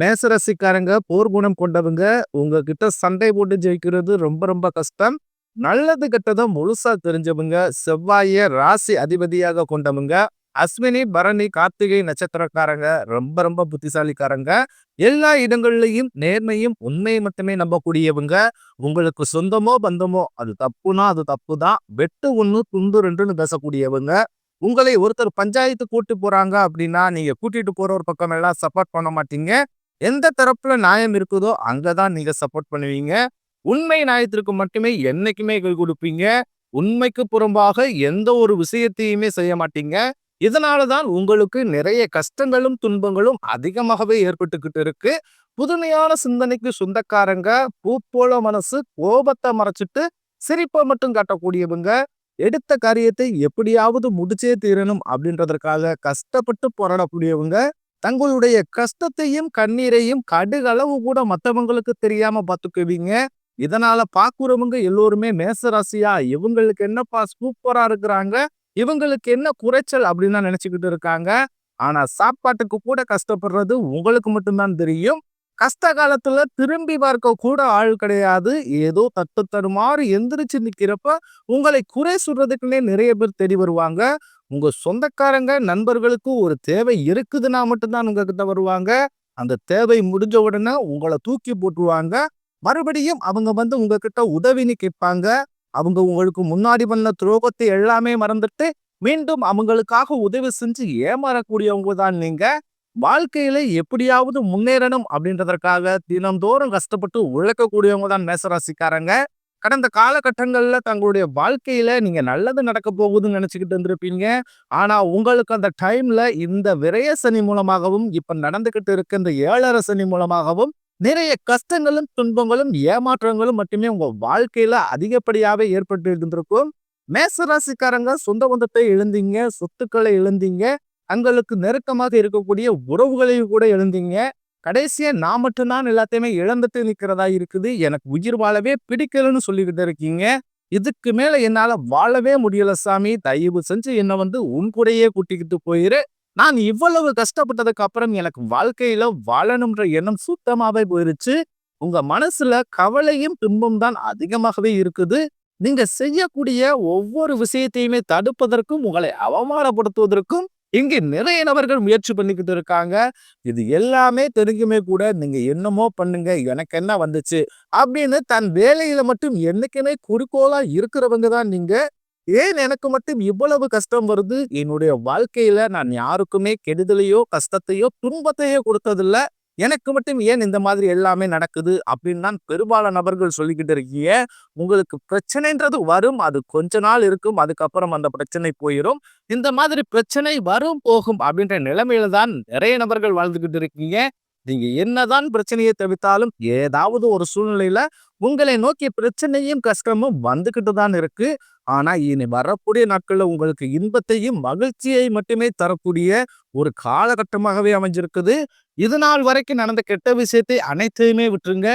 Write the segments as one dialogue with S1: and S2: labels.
S1: மேசராசிக்காரங்க போர் குணம் கொண்டவங்க. உங்ககிட்ட சண்டை போட்டு ஜெயிக்கிறது ரொம்ப ரொம்ப கஷ்டம். நல்லது கெட்டதும் முழுசா தெரிஞ்சவங்க. செவ்வாய ராசி அதிபதியாக கொண்டவங்க. அஸ்வினி, பரணி, கார்த்திகை நட்சத்திரக்காரங்க ரொம்ப ரொம்ப புத்திசாலிக்காரங்க. எல்லா இடங்கள்லையும் நேர்மையும், உண்மையை மட்டுமே நம்பக்கூடியவங்க. உங்களுக்கு சொந்தமோ, பந்தமோ அது தப்புனா அது தப்பு தான் வெட்டு ஒன்று துண்டு ரெண்டுன்னு பேசக்கூடியவங்க. உங்களை ஒருத்தர் பஞ்சாயத்து கூட்டு போறாங்க அப்படின்னா, நீங்க கூட்டிட்டு போற ஒரு பக்கம் எல்லாம் சப்போர்ட் பண்ண மாட்டீங்க. எந்த தரப்புல நியாயம் இருக்குதோ அங்கதான் நீங்க சப்போர்ட் பண்ணுவீங்க. உண்மை நியாயத்திற்கு மட்டுமே என்னைக்குமே கை கொடுப்பீங்க உண்மைக்கு புறம்பாக எந்த ஒரு விஷயத்தையுமே செய்ய மாட்டீங்க. இதனால தான் உங்களுக்கு நிறைய கஷ்டங்களும், துன்பங்களும் அதிகமாகவே ஏற்பட்டுக்கிட்டு இருக்கு. புதுமையான சிந்தனைக்கு சொந்தக்காரங்க. பூப்போல மனசு, கோபத்தை மறைச்சிட்டு சிரிப்பை மட்டும் காட்டக்கூடியவங்க. எடுத்த காரியத்தை எப்படியாவது முடிச்சே தீரணும் அப்படின்றதற்காக கஷ்டப்பட்டு போராடக்கூடியவங்க. தங்களுடைய கஷ்டத்தையும், கண்ணீரையும் கடுகளவு கூட மத்தவங்களுக்கு தெரியாம பார்த்துக்குவீங்க. இதனால பாக்குறவங்க எல்லோருமே மேசராசியா இவங்களுக்கு என்னப்பா சூப்பரா இருக்கிறாங்க. இவங்களுக்கு என்ன குறைச்சல் அப்படின்னு தான் நினைச்சுக்கிட்டு இருக்காங்க. ஆனா சாப்பாட்டுக்கு கூட கஷ்டப்படுறது உங்களுக்கு மட்டும் தான் தெரியும். கஷ்ட காலத்துல திரும்பி பார்க்க கூட ஆள் கிடையாது. ஏதோ தட்டு தருமாறு எந்திரிச்சு நிக்கிறப்ப உங்களை குறை சொல்றதுக்குன்னே நிறைய பேர் தேடி வருவாங்க. உங்க சொந்தக்காரங்க, நண்பர்களுக்கு ஒரு தேவை இருக்குதுன்னா மட்டும் தான் உங்ககிட்ட வருவாங்க. அந்த தேவை முடிஞ்ச உடனே உங்களை தூக்கி போட்டுருவாங்க. மறுபடியும் அவங்க வந்து உங்ககிட்ட உதவின்னு கேட்பாங்க. அவங்க உங்களுக்கு முன்னாடி பண்ண துரோகத்தை எல்லாமே மறந்துட்டு, மீண்டும் அவங்களுக்காக உதவி செஞ்சு ஏமாறக்கூடியவங்க தான் நீங்க. வாழ்க்கையில எப்படியாவது முன்னேறணும் அப்படின்றதற்காக தினந்தோறும் கஷ்டப்பட்டு உழைக்கக்கூடியவங்க தான் மேசராசிக்காரங்க. கடந்த காலகட்டங்களில் தங்களுடைய வாழ்க்கையில நீங்க நல்லது நடக்க போகுதுன்னு நினைச்சுக்கிட்டு இருந்திருப்பீங்க. ஆனா உங்களுக்கு அந்த டைம்ல இந்த விரய சனி மூலமாகவும், இப்ப நடந்துகிட்டு இருக்க இந்த ஏழரை சனி மூலமாகவும் நிறைய கஷ்டங்களும், துன்பங்களும், ஏமாற்றங்களும் மட்டுமே உங்க வாழ்க்கையில அதிகப்படியாவே ஏற்பட்டு இருந்திருக்கும். மேசராசிக்காரங்க சொந்த பந்தத்தை இழந்தீங்க, சொத்துக்களை இழந்தீங்க. தங்களுக்கு நெருக்கமாக இருக்கக்கூடிய உறவுகளையும் கூட எழுந்தீங்க கடைசியா நான் மட்டும் தான் எல்லாத்தையுமே இழந்துட்டு நிக்கிறதா இருக்குது. எனக்கு உயிர் வாழவே பிடிக்கலன்னு சொல்லிக்கிட்டு இருக்கீங்க. இதுக்கு மேல என்னால வாழவே முடியல சாமி. தயவு செஞ்சு என்ன வந்து உன் கூடயே கூட்டிக்கிட்டு போயிரு. நான் இவ்வளவு கஷ்டப்பட்டதுக்கு அப்புறம் எனக்கு வாழ்க்கையில வாழணும்ன்ற எண்ணம் சுத்தமாவே போயிருச்சு. உங்க மனசுல கவலையும், துன்பம் தான் அதிகமாகவே இருக்குது. நீங்க செய்யக்கூடிய ஒவ்வொரு விஷயத்தையுமே தடுப்பதற்கும், உங்களை அவமானப்படுத்துவதற்கும் இங்கே நிறைய நபர்கள் முயற்சி பண்ணிக்கிட்டு இருக்காங்க. இது எல்லாமே தெரிஞ்சுமே கூட நீங்க என்னமோ பண்ணுங்க, எனக்கு என்ன வந்துச்சு அப்படின்னு தன் வேலையில மட்டும் என்னைக்குமே குறிக்கோளா இருக்கிறவங்க தான் நீங்க. ஏன் எனக்கு மட்டும் இவ்வளவு கஷ்டம் வருது? என்னுடைய வாழ்க்கையில நான் யாருக்குமே கெடுதலையோ, கஷ்டத்தையோ, துன்பத்தையோ கொடுத்ததில்ல. எனக்கு மட்டும் ஏன் இந்த மாதிரி எல்லாமே நடக்குது? அப்படின்னு தான் பெரும்பாலான நபர்கள் சொல்லிக்கிட்டு இருக்கீங்க. உங்களுக்கு பிரச்சனைன்றது வரும். அது கொஞ்ச நாள் இருக்கும். அதுக்கப்புறம் அந்த பிரச்சனை போயிடும் இந்த மாதிரி பிரச்சனை வரும், போகும் அப்படின்ற நிலைமையில தான் நிறைய நபர்கள் வாழ்ந்துக்கிட்டு இருக்கீங்க. நீங்க என்னதான் பிரச்சனையை தவிர்த்தாலும், ஏதாவது ஒரு சூழ்நிலையில உங்களை நோக்கிய பிரச்சனையும், கஷ்டமும் வந்துகிட்டு தான் இருக்கு. ஆனா இனி வரக்கூடிய நாட்கள்ல உங்களுக்கு இன்பத்தையும், மகிழ்ச்சியை மட்டுமே தரக்கூடிய ஒரு காலகட்டமாகவே அமைஞ்சிருக்குது. இது நாள் வரைக்கும் நடந்த கெட்ட விஷயத்தை அனைத்தையுமே விட்டுருங்க.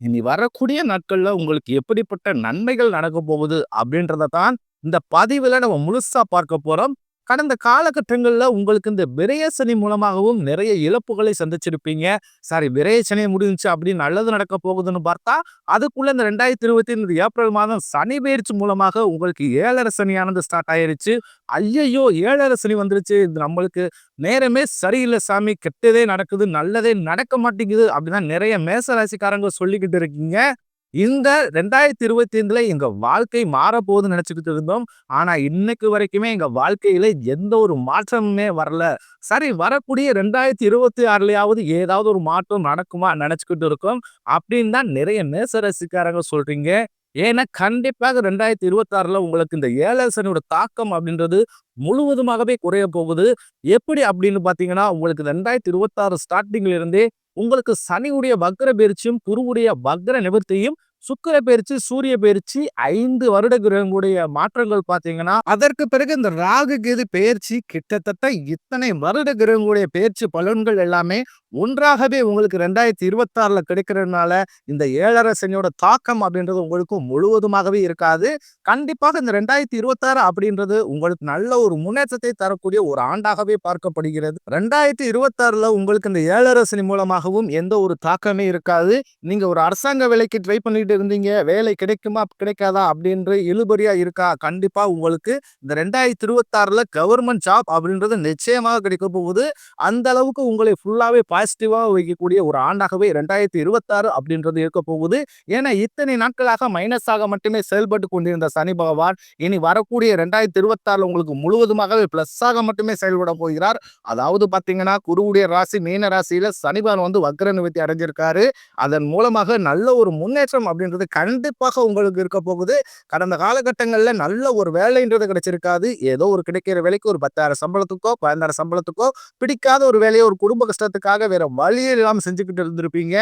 S1: இனி வரக்கூடிய நாட்கள்ல உங்களுக்கு எப்படிப்பட்ட நன்மைகள் நடக்கப் போகுது அப்படின்றத தான் இந்த பதிவுல நம்ம முழுசா பார்க்க போறோம். கடந்த காலகட்டங்களில் உங்களுக்கு இந்த விரயசனி மூலமாகவும் நிறைய இழப்புகளை சந்திச்சிருப்பீங்க. சரி விரய முடிஞ்சு அப்படின்னு நல்லது நடக்க போகுதுன்னு பார்த்தா, அதுக்குள்ள இந்த 2025 ஏப்ரல் மாதம் சனி பயிற்சி மூலமாக உங்களுக்கு ஏழரை சனியானது ஸ்டார்ட் ஆயிருச்சு. ஐயையோ! ஏழரை சனி வந்துருச்சு. இது நம்மளுக்கு நேரமே சரியில்லை சாமி. கெட்டதே நடக்குது, நல்லதே நடக்க மாட்டேங்குது அப்படிதான் நிறைய மேசராசிக்காரங்க சொல்லிக்கிட்டு இருக்கீங்க. இந்த 2025ல எங்க வாழ்க்கை மாறப்போகுதுன்னு நினைச்சுக்கிட்டு இருந்தோம். ஆனா இன்னைக்கு வரைக்குமே எங்க வாழ்க்கையில எந்த ஒரு மாற்றமுமே வரல. சரி வரக்கூடிய 2026லயாவது ஏதாவது ஒரு மாற்றம் நடக்குமா நினைச்சுக்கிட்டு இருக்கோம். அப்படின்னு தான் நிறைய நேச ரசிக்காரங்க சொல்றீங்க. ஏன்னா கண்டிப்பாக 2026ல உங்களுக்கு இந்த ஏழரை தாக்கம் அப்படின்றது முழுவதுமாகவே குறைய போகுது. எப்படி அப்படின்னு பார்த்தீங்கன்னா, உங்களுக்கு ரெண்டாயிரத்து இருபத்தாறு ஸ்டார்டிங்ல இருந்தே உங்களுக்கு சனியுடைய வக்ர பயிற்சியும் குருவுடைய வக்ர நிவர்த்தியும் சுக்கிர பயிற்சி சூரிய பயிற்சி ஐந்து வருட கிரகங்களுடைய மாற்றங்கள் பார்த்தீங்கன்னா அதற்கு பிறகு இந்த ராகு கேது பெயர்ச்சி கிட்டத்தட்ட இத்தனை வருட கிரகங்களுடைய பயிற்சி பலன்கள் எல்லாமே ஒன்றாகவே உங்களுக்கு ரெண்டாயிரத்தி இருபத்தாறில் கிடைக்கிறதுனால இந்த ஏழரை சனியோட தாக்கம் அப்படின்றது உங்களுக்கு முழுவதுமாகவே இருக்காது. கண்டிப்பாக இந்த ரெண்டாயிரத்தி இருபத்தாறு அப்படின்றது உங்களுக்கு நல்ல ஒரு முன்னேற்றத்தை தரக்கூடிய ஒரு ஆண்டாகவே பார்க்கப்படுகிறது. ரெண்டாயிரத்தி இருபத்தாறுல உங்களுக்கு இந்த ஏழரை சனி மூலமாகவும் எந்த ஒரு தாக்கமே இருக்காது. நீங்க ஒரு அரசாங்க வேலைக்கு ட்ரை பண்ணிட்டு இருந்தீங்க. வேலை கிடைக்குமா கிடைக்காதா அப்படின்ற இழுபறியா இருக்கா? கண்டிப்பா உங்களுக்கு இந்த ரெண்டாயிரத்தி இருபத்தாறுல கவர்மெண்ட் ஜாப் அப்படின்றது நிச்சயமாக கிடைக்க போகுது. அந்த அளவுக்கு உங்களை ஃபுல்லாவே பாசிட்டிவாக வைக்கக்கூடிய ஒரு ஆண்டாகவே ரெண்டாயிரத்தி இருபத்தாறு அப்படின்றது இருக்க போகுது. ஏன்னா இத்தனை நாட்களாக மைனஸாக மட்டுமே செயல்பட்டு கொண்டிருந்த சனி பகவான் இனி வரக்கூடிய ரெண்டாயிரத்தி இருபத்தாறுல உங்களுக்கு முழுவதுமாகவே பிளஸ்ஸாக மட்டுமே செயல்பட போகிறார். அதாவது பார்த்தீங்கன்னா குருவுடைய ராசி மீன ராசியில் சனி பகவான் வந்து வக்ர நிவர்த்தி அடைஞ்சிருக்காரு. அதன் மூலமாக நல்ல ஒரு முன்னேற்றம் அப்படின்றது கண்டிப்பாக உங்களுக்கு இருக்க போகுது. கடந்த காலகட்டங்களில் நல்ல ஒரு வேலைன்றது கிடைச்சிருக்காது. ஏதோ ஒரு கிடைக்கிற வேலைக்கு ஒரு பத்தாயிரம் சம்பளத்துக்கோ பதினாயிரம் சம்பளத்துக்கோ பிடிக்காத ஒரு வேலையை ஒரு குடும்ப கஷ்டத்துக்காக வேற வழி இல்லாமல் செஞ்சுக்கிட்டு இருந்திருப்பீங்க.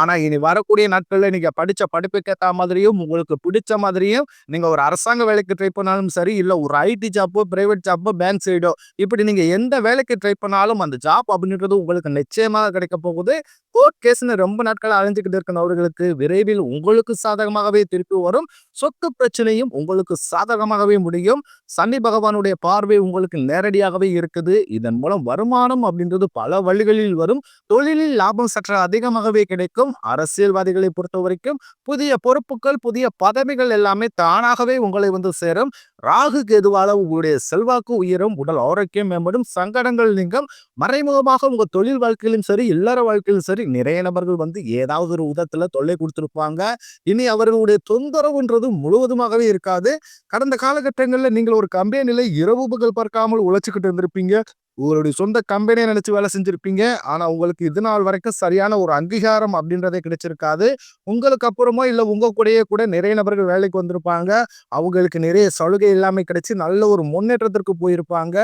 S1: ஆனா இனி வரக்கூடிய நாட்கள்ல நீங்க படிச்ச படிப்புக்கேற்ற மாதிரியும் உங்களுக்கு பிடிச்ச மாதிரியும் நீங்க ஒரு அரசாங்க வேலைக்கு ட்ரை பண்ணாலும் சரி இல்ல ஒரு ஐடி ஜாப்போ பிரைவேட் ஜாப்போ பேங்க் சைடோ இப்படி நீங்க எந்த வேலைக்கு ட்ரை பண்ணாலும் அந்த ஜாப் அப்படின்றது உங்களுக்கு நிச்சயமாக கிடைக்க போகுது. கோர்ட் கேஸ்னு ரொம்ப நாட்கள் அழிஞ்சுக்கிட்டு இருக்கிறவர்களுக்கு விரைவில் உங்களுக்கு சாதகமாகவே திருப்பி வரும். சொத்து பிரச்சனையும் உங்களுக்கு சாதகமாகவே முடியும். சனி பகவானுடைய பார்வை உங்களுக்கு நேரடியாகவே இருக்குது. இதன் மூலம் வருமானம் அப்படின்றது பல வழிகளில் வரும். தொழிலில் லாபம் சற்று அதிகமாகவே கிடைக்கும். அரசியல்வாதிகளை பொறுத்த வரைக்கும் புதிய பொறுப்புகள் புதிய பதவிகள் எல்லாமே தானாகவே உங்களை வந்து சேரும். ராகு கேதுவால உங்களுடைய செல்வாக்கு உயரும் உடல் ஆரோக்கியம் மேம்படும் சங்கடங்கள் நீங்கும். மறைமுகமாக உங்க தொழில் வாழ்க்கையிலும் சரி இல்லற வாழ்க்கையிலும் சரி நிறைய நபர்கள் வந்து ஏதாவது ஒரு விதத்துல தொல்லை கொடுத்துருப்பாங்க. இனி அவர்களுடைய தொந்தரவுன்றது முழுவதுமாகவே இருக்காது. கடந்த காலகட்டங்களில் நீங்கள் ஒரு கம்பெனியில இரவு பகல் பார்க்காமல் உழைச்சிக்கிட்டு இருந்திருப்பீங்க. உங்களுடைய சொந்த கம்பெனியை நினைச்சு வேலை செஞ்சிருப்பீங்க. ஆனா உங்களுக்கு இது நாள் வரைக்கும் சரியான ஒரு அங்கீகாரம் அப்படின்றதே கிடைச்சிருக்காது. உங்களுக்கு அப்புறமோ இல்லை உங்க கூடயே கூட நிறைய நபர்கள் வேலைக்கு வந்திருப்பாங்க. அவங்களுக்கு நிறைய சலுகை எல்லாமே கிடைச்சி நல்ல ஒரு முன்னேற்றத்திற்கு போயிருப்பாங்க.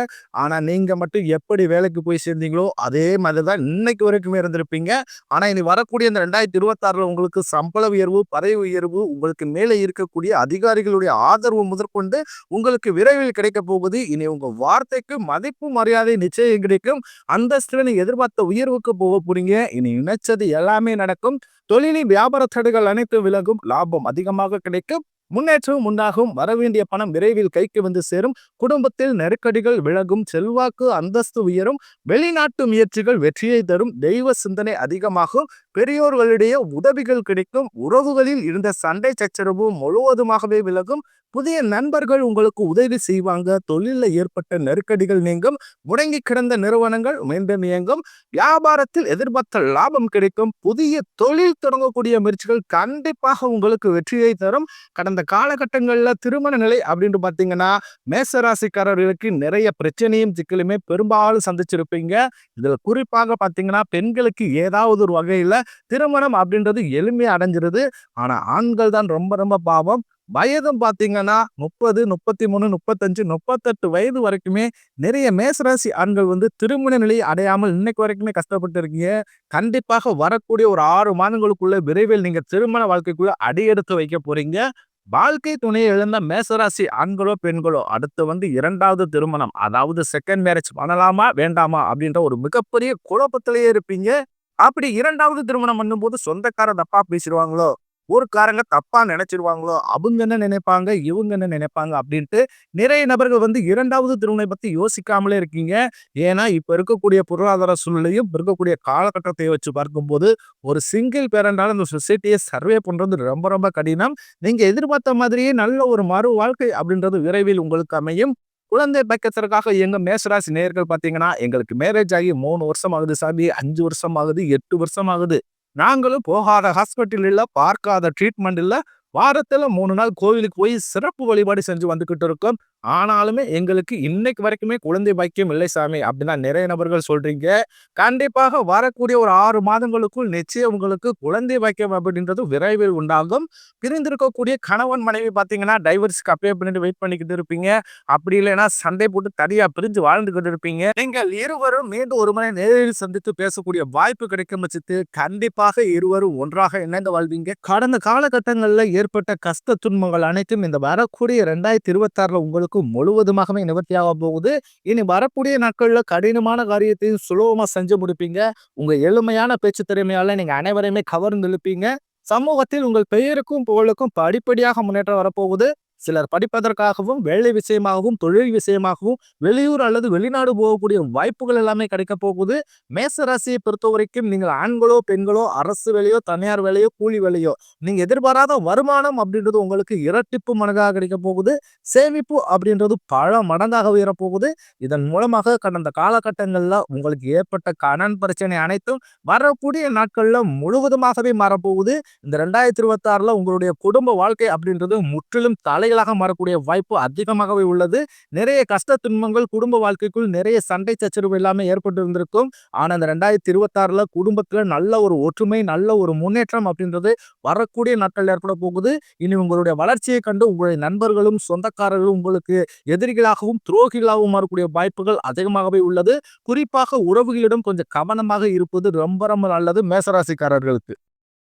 S1: ஆனா நீங்க மட்டும் எப்படி வேலைக்கு போய் சேர்ந்தீங்களோ அதே மாதிரி தான் இன்னைக்கு வரைக்குமே இருந்திருப்பீங்க. ஆனா இனி வரக்கூடிய இந்த ரெண்டாயிரத்தி இருபத்தாறுல உங்களுக்கு சம்பள உயர்வு பதவி உயர்வு உங்களுக்கு மேலே இருக்கக்கூடிய அதிகாரிகளுடைய ஆதரவு முதற்கொண்டு உங்களுக்கு விரைவில் கிடைக்க போகுது. இனி உங்க வார்த்தைக்கு மதிப்பு மரியாதை நிச்சயம் கிடைக்கும் அந்தஸ்துல நீங்க எதிர்பார்த்த உயர்வுக்கு போக போறீங்க இனி நினைச்சது எல்லாமே நடக்கும். தொழிலின் வியாபார தடைகள் அனைத்தும் விலகும். லாபம் அதிகமாக கிடைக்கும். முன்னேற்றம் உண்டாகும். வரவேண்டிய பணம் விரைவில் கைக்கு வந்து சேரும். குடும்பத்தில் நெருக்கடிகள் விலகும். செல்வாக்கு அந்தஸ்து உயரும். வெளிநாட்டு முயற்சிகள் வெற்றியை தரும். தெய்வ சிந்தனை அதிகமாகும். பெரியோர்களிடையே உதவிகள் கிடைக்கும். உறவுகளில் இருந்த சண்டை சச்சரவு முழுவதுமாகவே விலகும். புதிய நண்பர்கள் உங்களுக்கு உதவி செய்வாங்க. தொழிலில் ஏற்பட்ட நெருக்கடிகள் நீங்கும். முடங்கி கிடந்த நிறுவனங்கள் மீண்டும் இயங்கும். வியாபாரத்தில் எதிர்பார்த்த லாபம் கிடைக்கும். புதிய தொழில் தொடங்கக்கூடிய முயற்சிகள் கண்டிப்பாக உங்களுக்கு வெற்றியை தரும். கடந்த காலகட்டங்களில் திருமண நிலை அப்படின்னு பார்த்தீங்கன்னா மேசராசிக்காரர்களுக்கு நிறைய பிரச்சனையும் சிக்கலுமே பெரும்பாலும் சந்திச்சிருப்பீங்க. இதில் குறிப்பாக பார்த்தீங்கன்னா பெண்களுக்கு ஏதாவது ஒரு வகையில் திருமணம் அப்படின்றது எளிமையாக அடைஞ்சிருது. ஆனால் ஆண்கள் தான் ரொம்ப ரொம்ப பாவம். வயதும் பார்த்தீங்கன்னா முப்பது முப்பத்தி மூணு முப்பத்தஞ்சு முப்பத்தெட்டு வயது வரைக்குமே நிறைய மேசராசி ஆண்கள் வந்து திருமண நிலையை அடையாமல் இன்னைக்கு வரைக்குமே கஷ்டப்பட்டு இருக்கீங்க கண்டிப்பாக வரக்கூடிய ஒரு ஆறு மாதங்களுக்குள்ள விரைவில் நீங்கள் திருமண வாழ்க்கைக்குள்ள அடியெடுத்து வைக்க போறீங்க. வாழ்க்கை துணையை இழந்த மேசராசி ஆண்களோ பெண்களோ அடுத்து வந்து இரண்டாவது திருமணம் அதாவது செகண்ட் மேரேஜ் பண்ணலாமா வேண்டாமா அப்படின்ற ஒரு மிகப்பெரிய குழப்பத்திலேயே இருப்பீங்க. அப்படி இரண்டாவது திருமணம் பண்ணும்போது சொந்தக்கார தப்பா பேசிடுவாங்களோ? ஊருக்காரங்க தப்பா நினைச்சிருவாங்களோ அவங்க என்ன நினைப்பாங்க இவங்க என்ன நினைப்பாங்க அப்படின்ட்டு நிறைய நபர்கள் வந்து இரண்டாவது திருமணை பத்தி யோசிக்காமலே இருக்கீங்க. ஏன்னா இப்ப இருக்கக்கூடிய பொருளாதார சூழ்நிலையும் இருக்கக்கூடிய காலகட்டத்தை வச்சு பார்க்கும்போது ஒரு சிங்கிள் பேரண்டால இந்த சொசைட்டியை சர்வே பண்றது ரொம்ப ரொம்ப கடினம். நீங்க எதிர்பார்த்த மாதிரியே நல்ல ஒரு மறு வாழ்க்கை அப்படின்றது விரைவில் உங்களுக்கு அமையும். குழந்தை பக்கத்திற்காக எங்க மேசராசி நேர்கள் பாத்தீங்கன்னா எங்களுக்கு மேரேஜ் ஆகி மூணு வருஷம் ஆகுது சாமி அஞ்சு வருஷம் ஆகுது எட்டு வருஷம் ஆகுது. நாங்களும் போகாத ஹாஸ்பிட்டல் பார்க்காத ட்ரீட்மெண்ட் இல்லை வாரத்தில் மூணு நாள் கோவிலுக்கு போய் சிறப்பு வழிபாடு செஞ்சு வந்துக்கிட்டு இருக்கோம். ஆனாலுமே எங்களுக்கு இன்னைக்கு வரைக்குமே குழந்தை பாக்கியம் இல்லை சாமி அப்படின்னா நிறைய நபர்கள் சொல்றீங்க. கண்டிப்பாக வரக்கூடிய ஒரு ஆறு மாதங்களுக்குள் நிச்சயம் உங்களுக்கு குழந்தை பாக்கியம் அப்படின்றது விரைவில் உண்டாகும். பிரிந்திருக்கக்கூடிய கணவன், மனைவி பார்த்தீங்கன்னா டைவர்ஸ்க்கு அப்ளை பண்ணிட்டு வெயிட் பண்ணிக்கிட்டு இருப்பீங்க. அப்படி இல்லைன்னா சண்டை போட்டு தனியா பிரிஞ்சு வாழ்ந்துகிட்டு இருப்பீங்க. நீங்கள் இருவரும் மீண்டும் ஒரு முறை நேரில் சந்தித்து பேசக்கூடிய வாய்ப்பு கிடைக்கும் பட்சத்து கண்டிப்பாக இருவரும் ஒன்றாக இணைந்து வாழ்வீங்க. கடந்த காலகட்டங்களில் ஏற்பட்ட கஷ்ட துன்பங்கள் அனைத்தும் இந்த வரக்கூடிய 2026ல உங்களுக்கு முழுவதுமாகவே நிவர்த்தியாக போகுது. இனி வரக்கூடிய நாட்களில் கடினமான காரியத்தையும் சுலபமாக செஞ்சு முடிப்பீங்க. உங்கள் எளிமையான பேச்சு திறமையால நீங்கள் அனைவரையுமே கவர்ந்து இழுப்பீங்க. சமூகத்தில் உங்கள் பெயருக்கும், புகழுக்கும் படிப்படியாக முன்னேற்றம் வரப்போகுது. சிலர் படிப்பதற்காகவும், வேலை விஷயமாகவும், தொழில் விஷயமாகவும் வெளியூர் அல்லது வெளிநாடு போகக்கூடிய வாய்ப்புகள் எல்லாமே கிடைக்கப் போகுது. மேச ராசியை பொறுத்தவரைக்கும் நீங்கள் ஆண்களோ, பெண்களோ அரசு வேலையோ, தனியார் வேலையோ, கூலி வேலையோ நீங்கள் எதிர்பாராத வருமானம் அப்படின்றது உங்களுக்கு இரட்டிப்பு மடங்காக கிடைக்க போகுது. சேமிப்பு அப்படின்றது பல மடங்காக உயரப்போகுது. இதன் மூலமாக கடந்த காலகட்டங்களில் உங்களுக்கு ஏற்பட்ட கடன் பிரச்சனை அனைத்தும் வரக்கூடிய நாட்களில் முழுவதுமாகவே மாறப்போகுது. இந்த 2026ல உங்களுடைய குடும்ப வாழ்க்கை அப்படின்றது முற்றிலும் தலை தலைகீழாக மாறக்கூடிய வாய்ப்பு அதிகமாகவே உள்ளது. நிறைய கஷ்ட துன்பங்கள் குடும்ப வாழ்க்கைக்குள் நிறைய சண்டை சச்சரவு எல்லாமே ஏற்பட்டு இருந்திருக்கும். அந்த இந்த 2026ல குடும்பத்துல நல்ல ஒரு ஒற்றுமை, நல்ல ஒரு முன்னேற்றம் அப்படின்றது வரக்கூடிய நாட்கள் ஏற்பட போகுது. இனி உங்களுடைய வளர்ச்சியை கண்டு உங்களுடைய நண்பர்களும், சொந்தக்காரர்களும் உங்களுக்கு எதிரிகளாகவும், துரோகிகளாகவும் மாறக்கூடிய வாய்ப்புகள் அதிகமாகவே உள்ளது. குறிப்பாக உறவுகளிடம் கொஞ்சம் கவனமாக இருப்பது ரொம்ப ரொம்ப நல்லது மேசராசிக்காரர்களுக்கு.